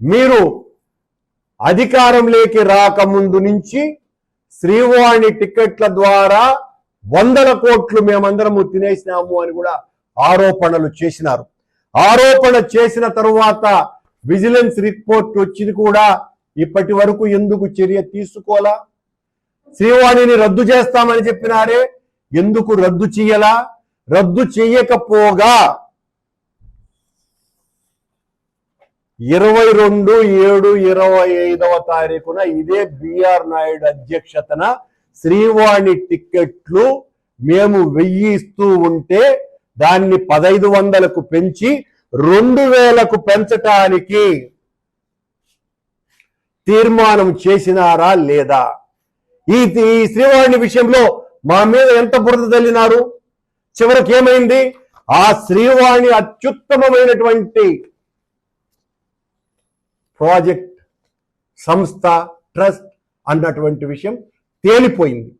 మీరు అధికారంలోకి రాకముందు నుంచి శ్రీవాణి టికెట్ల ద్వారా వందల కోట్లు మేమందరము తినేసినాము అని కూడా ఆరోపణలు చేసినారు. ఆరోపణ చేసిన తరువాత విజిలెన్స్ రిపోర్ట్ వచ్చింది కూడా ఇప్పటి వరకు ఎందుకు చర్య తీసుకోలా శ్రీవాణిని రద్దు చేస్తామని చెప్పినారే ఎందుకు రద్దు చెయ్యలా? రద్దు చేయకపోగా ఇరవై రెండు ఏడు ఇరవై ఐదవ తారీఖున ఇదే బిఆర్ నాయుడు అధ్యక్షతన శ్రీవాణి టిక్కెట్లు మేము వెయ్యి ఇస్తూ ఉంటే దాన్ని పదైదు వందలకు పెంచి రెండు వేలకు పెంచటానికి తీర్మానం చేసినారా లేదా? ఈ ఈ శ్రీవాణి విషయంలో మా మీద ఎంత బురద తల్లినారు చివరికి ఏమైంది? ఆ శ్రీవాణి అత్యుత్తమమైనటువంటి ప్రాజెక్ట్ సంస్థ ట్రస్ట్ అన్నటువంటి విషయం తేలిపోయింది.